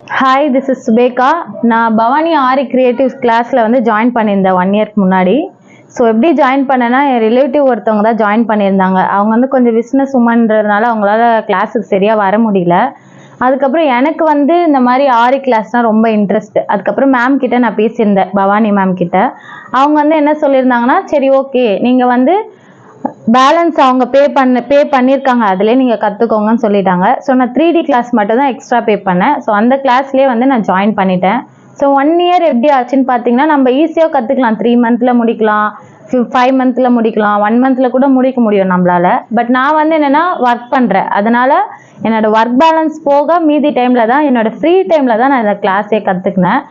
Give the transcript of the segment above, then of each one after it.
Hi this is சுபேகா நான் பவானி ஆரி creatives கிளாஸில் வந்து ஜாயின் பண்ணியிருந்தேன் ஒன் இயர்க்கு முன்னாடி. ஸோ எப்படி ஜாயின் பண்ணேன்னா என் ரிலேட்டிவ் ஒருத்தவங்க தான் ஜாயின் பண்ணியிருந்தாங்க. அவங்க வந்து கொஞ்சம் பிஸ்னஸ் உமன்றதுனால அவங்களால கிளாஸுக்கு சரியாக வர முடியல. அதுக்கப்புறம் எனக்கு வந்து இந்த மாதிரி ஆரி கிளாஸ்னால் ரொம்ப இன்ட்ரெஸ்ட் அதுக்கப்புறம் மேம் கிட்ட நான் பேசியிருந்தேன் பவானி மேம் கிட்ட. அவங்க வந்து என்ன சொல்லியிருந்தாங்கன்னா சரி ஓகே நீங்கள் வந்து பேலன்ஸ் அவங்க பே பண்ண பே பண்ணியிருக்காங்க அதிலே நீங்கள் கற்றுக்கோங்கன்னு சொல்லிட்டாங்க. ஸோ நான் த்ரீ டி கிளாஸ் மட்டும் தான் எக்ஸ்ட்ரா பே பண்ணேன். ஸோ அந்த கிளாஸ்லேயே வந்து நான் ஜாயின் பண்ணிட்டேன். ஸோ ஒன் இயர் எப்படி ஆச்சுன்னு பார்த்தீங்கன்னா நம்ம ஈஸியாக கற்றுக்கலாம் த்ரீ மந்த்தில் முடிக்கலாம். ஃபைவ் மந்த்தில் முடிக்கலாம். ஒன் மந்த்தில் கூட முடிக்க முடியும் நம்மளால. பட் நான் வந்து என்னென்னா ஒர்க் பண்ணுறேன் அதனால் என்னோடய ஒர்க் பேலன்ஸ் போக மீதி டைமில் தான் என்னோடய ஃப்ரீ டைமில் தான் நான் இந்த கிளாஸே கற்றுக்கினேன்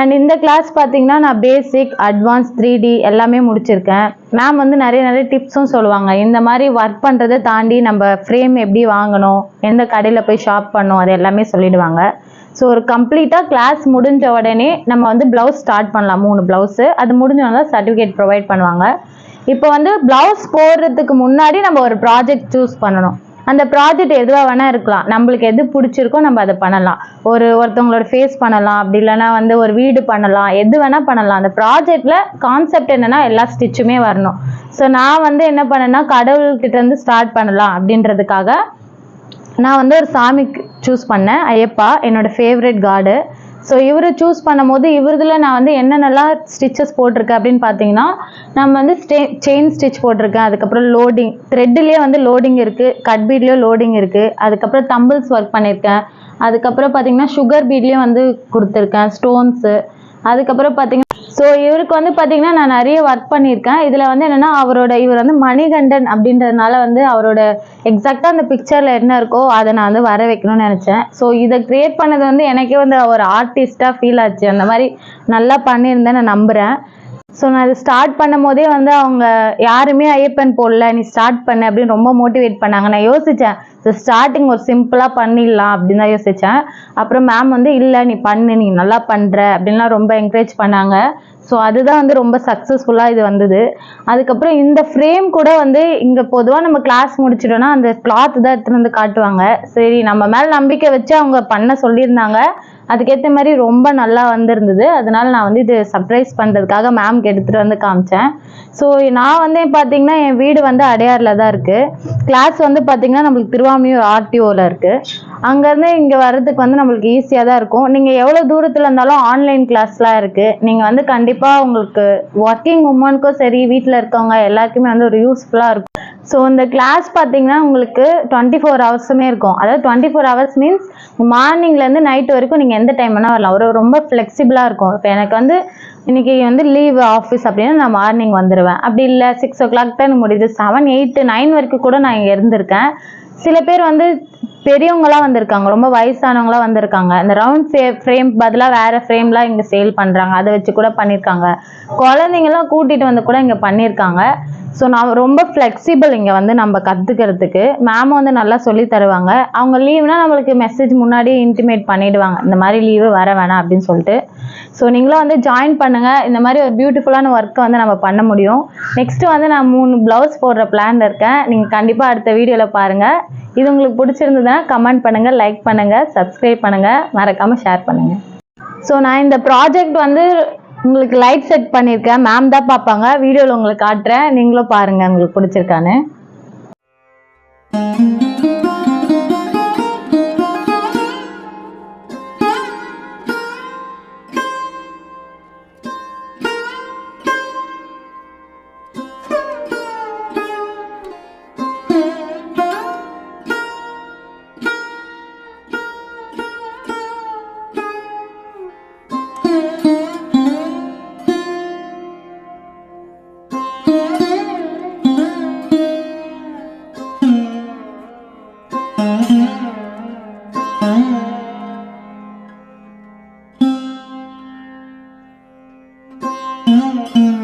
அண்ட் இந்த கிளாஸ் பார்த்தீங்கன்னா நான் பேசிக் அட்வான்ஸ் த்ரீ டி எல்லாமே முடிச்சிருக்கேன். மேம் வந்து நிறைய நிறைய டிப்ஸும் சொல்லுவாங்க. இந்த மாதிரி ஒர்க் பண்ணுறதை தாண்டி நம்ம ஃப்ரேம் எப்படி வாங்கணும் எந்த கடையில் போய் ஷாப் பண்ணணும் அது எல்லாமே சொல்லிடுவாங்க. ஸோ ஒரு கம்ப்ளீட்டாக கிளாஸ் முடிஞ்ச உடனே நம்ம வந்து ப்ளவுஸ் ஸ்டார்ட் பண்ணலாம். மூணு ப்ளவுஸு அது முடிஞ்சவங்க சர்டிஃபிகேட் ப்ரொவைட் பண்ணுவாங்க. இப்போ வந்து ப்ளவுஸ் போடுறதுக்கு முன்னாடி நம்ம ஒரு ப்ராஜெக்ட் சூஸ் பண்ணணும். அந்த ப்ராஜெக்ட் எதுவாக வேணால் இருக்கலாம். நம்மளுக்கு எது பிடிச்சிருக்கோ நம்ம அதை பண்ணலாம். ஒரு ஒருத்தவங்களோட ஃபேஸ் பண்ணலாம். அப்படி இல்லைனா வந்து ஒரு வீடு பண்ணலாம். எது வேணால் பண்ணலாம். அந்த ப்ராஜெக்டில் கான்செப்ட் என்னென்னா எல்லா ஸ்டிச்சுமே வரணும். ஸோ நான் வந்து என்ன பண்ணேன்னா கடவுள்கிட்டருந்து ஸ்டார்ட் பண்ணலாம் அப்படின்றதுக்காக நான் வந்து ஒரு சாமி சூஸ் பண்ணேன். ஐயப்பா என்னோட ஃபேவரட் காடு ஸோ இவரை சூஸ் பண்ணும்போது இவரதுல நான் வந்து என்னென்னலாம் ஸ்டிச்சஸ் போட்டிருக்கேன் அப்படின்னு பார்த்தீங்கன்னா நம்ம வந்து ஸ்டே செயின் ஸ்டிச் போட்டிருக்கேன். அதுக்கப்புறம் லோடிங் த்ரெட்லேயே வந்து லோடிங் இருக்குது கட் பீட்லேயும் லோடிங் இருக்குது அதுக்கப்புறம் தம்பிள்ஸ் ஒர்க் பண்ணியிருக்கேன். அதுக்கப்புறம் பார்த்தீங்கன்னா சுகர் பீட்லேயும் வந்து கொடுத்துருக்கேன் ஸ்டோன்ஸு அதுக்கப்புறம் பார்த்தீங்கன்னா ஸோ இவருக்கு வந்து பார்த்தீங்கன்னா நான் நிறைய ஒர்க் பண்ணியிருக்கேன். இதில் வந்து என்னென்னா அவரோட இவர் வந்து மணிகண்டன் அப்படின்றதுனால வந்து அவரோட எக்ஸாக்டாக அந்த பிக்சரில் என்ன இருக்கோ அதை நான் வந்து வர வைக்கணும்னு நினச்சேன். ஸோ இதை க்ரியேட் பண்ணது வந்து எனக்கே வந்து ஒரு ஆர்டிஸ்ட்டாக ஃபீல் ஆச்சு. அந்த மாதிரி நல்லா பண்ணியிருந்தேன் நான் நம்புகிறேன் ஸோ நான் இது ஸ்டார்ட் பண்ணும் போதே வந்து அவங்க யாருமே ஐயப்பன் போடல நீ ஸ்டார்ட் பண்ணு அப்படின்னு ரொம்ப மோட்டிவேட் பண்ணாங்க. நான் யோசித்தேன் ஸோ ஸ்டார்டிங் ஒரு சிம்பிளாக பண்ணிடலாம் அப்படின்னு தான் யோசித்தேன் அப்புறம் மேம் வந்து இல்லை நீ பண்ணு நீ நல்லா பண்ணுற அப்படின்லாம் ரொம்ப என்கரேஜ் பண்ணாங்க. ஸோ அதுதான் வந்து ரொம்ப சக்ஸஸ்ஃபுல்லாக இது வந்தது. அதுக்கப்புறம் இந்த ஃப்ரேம் கூட வந்து இங்கே பொதுவாக நம்ம கிளாஸ் முடிச்சிட்டோன்னா அந்த கிளாத் தான் எடுத்துகிட்டு வந்து காட்டுவாங்க. சரி நம்ம மேலே நம்பிக்கை வச்சு அவங்க பண்ண சொல்லியிருந்தாங்க. அதுக்கேற்ற மாதிரி ரொம்ப நல்லா வந்திருந்தது. அதனால நான் வந்து இது சர்ப்ரைஸ் பண்ணுறதுக்காக மேம்க்கு எடுத்துகிட்டு வந்து காமிச்சேன். ஸோ நான் வந்து பார்த்தீங்கன்னா என் வீடு வந்து அடையாறில் தான் இருக்குது கிளாஸ் வந்து பார்த்தீங்கன்னா நம்மளுக்கு திருவாமியூர் ஆர்டிஓவில் இருக்குது அங்கேருந்து இங்கே வர்றதுக்கு வந்து நம்மளுக்கு ஈஸியாக தான் இருக்கும். நீங்கள் எவ்வளோ தூரத்தில் இருந்தாலும் ஆன்லைன் கிளாஸ்லாம் இருக்குது நீங்கள் வந்து கண்டிப்பாக உங்களுக்கு ஒர்க்கிங் உமனுக்கும் சரி வீட்டில் இருக்கவங்க எல்லாருக்குமே வந்து ஒரு யூஸ்ஃபுல்லாக இருக்கும். ஸோ இந்த கிளாஸ் பார்த்தீங்கன்னா உங்களுக்கு டுவெண்ட்டி ஃபோர் ஹவர்ஸுமே இருக்கும். அதாவது டுவெண்ட்டி ஃபோர் ஹவர்ஸ் மீன்ஸ் மார்னிங்லேருந்து நைட் வரைக்கும் நீங்கள் எந்த டைம் வேணால் வரலாம். ஒரு ரொம்ப ஃப்ளெக்சிபிளாக இருக்கும். இப்போ எனக்கு வந்து இன்னைக்கு வந்து லீவ் ஆஃபீஸ் அப்படின்னா நான் மார்னிங் வந்துடுவேன் அப்படி இல்லை சிக்ஸ் ஓ கிளாக் தான் எனக்கு முடியுது. செவன் எயிட் நைன் வரைக்கும் கூட நான் இங்கே இருந்திருக்கேன். சில பேர் வந்து பெரியவங்களாம் வந்திருக்காங்க. ரொம்ப வயசானவங்களாம் வந்திருக்காங்க. இந்த ரவுண்ட் ஃபே ஃப்ரேம் பதிலாக வேறு ஃப்ரேம்லாம் இங்கே சேல் பண்ணுறாங்க அதை வச்சு கூட பண்ணியிருக்காங்க குழந்தைங்களாம் கூட்டிகிட்டு வந்து கூட இங்கே பண்ணியிருக்காங்க ஸோ நான் ரொம்ப ஃப்ளெக்சிபிள் இங்கே வந்து நம்ம கற்றுக்கிறதுக்கு மேம் வந்து நல்லா சொல்லி தருவாங்க. அவங்க லீவ்னா நம்மளுக்கு மெசேஜ் முன்னாடியே இன்டிமேட் பண்ணிவிடுவாங்க இந்த மாதிரி லீவு வர வேணாம் அப்படின்னு சொல்லிட்டு. ஸோ நீங்களும் வந்து ஜாயின் பண்ணுங்கள் இந்த மாதிரி ஒரு பியூட்டிஃபுல்லான ஒர்க்கை வந்து நம்ம பண்ண முடியும். நெக்ஸ்ட்டு வந்து நான் மூணு ப்ளவுஸ் போடுற பிளான் இருக்கேன். நீங்கள் கண்டிப்பாக அடுத்த வீடியோவில் பாருங்கள் இது உங்களுக்கு பிடிச்சிருந்ததுன்னா கமெண்ட் பண்ணுங்கள் லைக் பண்ணுங்கள் சப்ஸ்கிரைப் பண்ணுங்கள் மறக்காமல் ஷேர் பண்ணுங்கள் ஸோ நான் இந்த ப்ராஜெக்ட் வந்து உங்களுக்கு லைட் செட் பண்ணியிருக்கேன் மேம் தான் பார்ப்பாங்க. வீடியோவில் உங்களுக்கு காட்டுறேன். நீங்களும் பாருங்கள் உங்களுக்கு பிடிச்சிருக்கான்னு. Mm-hmm.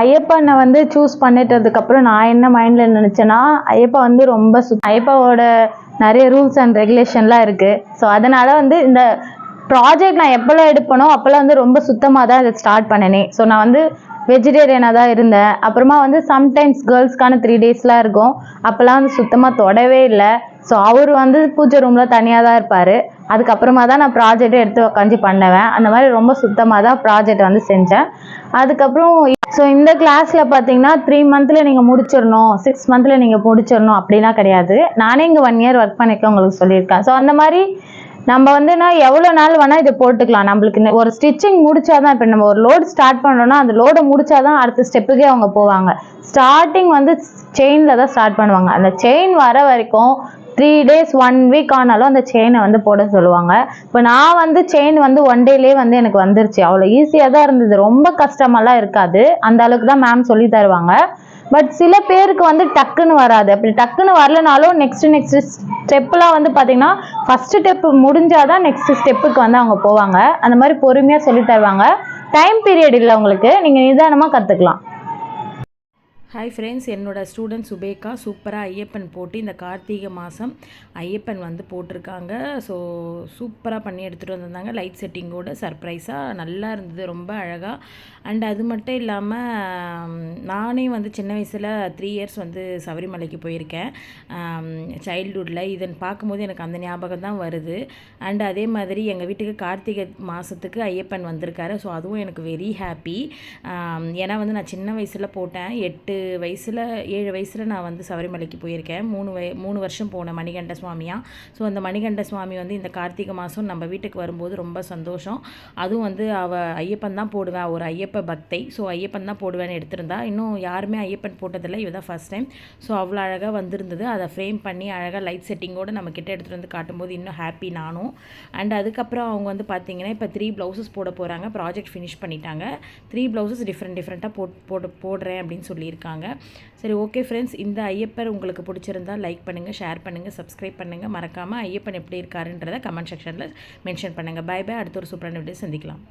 ஐயப்பனை வந்து சூஸ் பண்ணிட்டதுக்கப்புறம் நான் என்ன மைண்டில் நினச்சேன்னா ஐயப்பா வந்து ரொம்ப சுத் ஐயப்பாவோட நிறைய ரூல்ஸ் அண்ட் ரெகுலேஷன்லாம் இருக்குது ஸோ அதனால் வந்து இந்த ப்ராஜெக்ட் நான் எப்போல்லாம் எடுப்பனோ அப்போல்லாம் வந்து ரொம்ப சுத்தமாக தான் இதை ஸ்டார்ட் பண்ணினேன். ஸோ நான் வந்து வெஜிடேரியனாக தான் இருந்தேன். அப்புறமா வந்து சம்டைம்ஸ் கேர்ள்ஸ்க்கான த்ரீ டேஸ்லாம் இருக்கும். அப்போல்லாம் வந்து சுத்தமாக தொடவே இல்லை. ஸோ அவர் வந்து பூஜை ரூமில் தனியாக தான் இருப்பார். அதுக்கப்புறமா தான் நான் ப்ராஜெக்ட்டை எடுத்து உக்காந்து பண்ணுவேன். அந்த மாதிரி ரொம்ப சுத்தமாக தான் ப்ராஜெக்ட் வந்து செஞ்சேன். அதுக்கப்புறம் ஸோ இந்த கிளாஸில் பார்த்தீங்கன்னா த்ரீ மந்தில் நீங்கள் முடிச்சிடணும் சிக்ஸ் மந்தில் நீங்கள் முடிச்சிடணும் அப்படிலாம் கிடையாது. நானே இங்கே ஒன் இயர் ஒர்க் பண்ணிக்க உங்களுக்கு சொல்லியிருக்கேன். ஸோ அந்த மாதிரி நம்ம வந்து நான் எவ்வளோ நாள் வேணால் இதை போட்டுக்கலாம். நம்மளுக்கு ஒரு ஸ்டிச்சிங் முடிச்சாதான் இப்போ நம்ம ஒரு லோடு ஸ்டார்ட் பண்ணுறோம்னா அந்த லோடை முடிச்சாதான் அடுத்த ஸ்டெப்புக்கே அவங்க போவாங்க. ஸ்டார்டிங் வந்து செயினில் தான் ஸ்டார்ட் பண்ணுவாங்க. அந்த செயின் வர வரைக்கும் த்ரீ டேஸ் ஒன் வீக் ஆனாலும் அந்த செயினை வந்து போட சொல்லுவாங்க. இப்போ நான் வந்து செயின் வந்து ஒன் டேலேயே வந்து எனக்கு வந்துருச்சு. அவ்வளோ ஈஸியாக தான் இருந்தது. ரொம்ப கஷ்டமெல்லாம் இருக்காது. அந்த அளவுக்கு தான் மேம் சொல்லி தருவாங்க. பட் சில பேருக்கு வந்து டக்குன்னு வராது. அப்படி டக்குன்னு வரலனாலும் நெக்ஸ்ட் நெக்ஸ்ட் ஸ்டெப்லாம் வந்து பார்த்தீங்கன்னா ஃபர்ஸ்ட் ஸ்டெப் முடிஞ்சாதான் நெக்ஸ்ட் ஸ்டெப்புக்கு வந்து அவங்க போவாங்க. அந்த மாதிரி பொறுமையாக சொல்லி தருவாங்க. டைம் பீரியட் இல்லை உங்களுக்கு. நீங்கள் நிதானமாக கற்றுக்கலாம் ஹாய் ஃப்ரெண்ட்ஸ் என்னோட ஸ்டூடெண்ட் சுபேகா சூப்பராக ஐயப்பன் போட்டு இந்த கார்த்திகை மாதம் ஐயப்பன் வந்து போட்டிருக்காங்க. ஸோ சூப்பராக பண்ணி எடுத்துகிட்டு வந்திருந்தாங்க. லைட் செட்டிங்கோட சர்ப்ரைஸாக நல்லா இருந்தது ரொம்ப அழகாக அண்ட் அது மட்டும் இல்லாமல் நானே வந்து சின்ன வயசில் த்ரீ இயர்ஸ் வந்து சபரிமலைக்கு போயிருக்கேன். சைல்டுஹுட்டில் இதன் பார்க்கும்போது எனக்கு அந்த ஞாபகம் தான் வருது. அண்ட் அதே மாதிரி எங்கள் வீட்டுக்கு கார்த்திகை மாதத்துக்கு ஐயப்பன் வந்திருக்காரு. ஸோ அதுவும் எனக்கு வெரி ஹாப்பி ஏன்னா வந்து நான் சின்ன வயசில் போட்டேன். எட்டு வயசில் ஏழு வயசில் நான் வந்து சபரிமலைக்கு போயிருக்கேன். மூணு வய மூணு வருஷம் போனேன் மணிகண்ட சுவாமியாக ஸோ அந்த மணிகண்ட சுவாமி வந்து இந்த கார்த்திகை மாதம் நம்ம வீட்டுக்கு வரும்போது ரொம்ப சந்தோஷம். அதுவும் வந்து அவ ஐயப்பன் தான் போடுவேன் ஒரு ஐயப்ப பக்தை. ஸோ ஐயப்பன் தான் போடுவேன்னு எடுத்திருந்தா. இன்னும் யாருமே ஐயப்பன் போட்டதில்லை இவ ஃபஸ்ட் டைம் ஸோ அவ்வளோ அழகாக வந்திருந்தது. அதை ஃப்ரேம் பண்ணி அழகாக லைட் செட்டிங்கோடு நம்ம கிட்டே எடுத்துகிட்டு வந்து காட்டும்போது இன்னும் ஹாப்பி நானும். அண்ட் அதுக்கப்புறம் அவங்க வந்து பார்த்தீங்கன்னா இப்போ த்ரீ ப்ளவுசஸ் போட போகிறாங்க ப்ராஜெக்ட் ஃபினிஷ் பண்ணிட்டாங்க. த்ரீ ப்ளவுசஸ் டிஃப்ரெண்ட் டிஃப்ரெண்ட்டாக போட் போட்டு போடுறேன் அப்படின்னு சொல்லியிருக்காங்க. சரி ஓகே ஃப்ரெண்ட்ஸ் இந்த ஐயப்பர் உங்களுக்கு பிடிச்சிருந்தா லைக் பண்ணுங்கள் ஷேர் பண்ணுங்கள் சப்ஸ்கிரைப் பண்ணுங்கள் மறக்காமல் ஐயப்பன் எப்படி இருக்காருன்றதை கமெண்ட் செக்ஷனில் மென்ஷன் பண்ணுங்கள் பை பை அடுத்த ஒரு சூப்பரான வீடியோ சந்திக்கலாம்.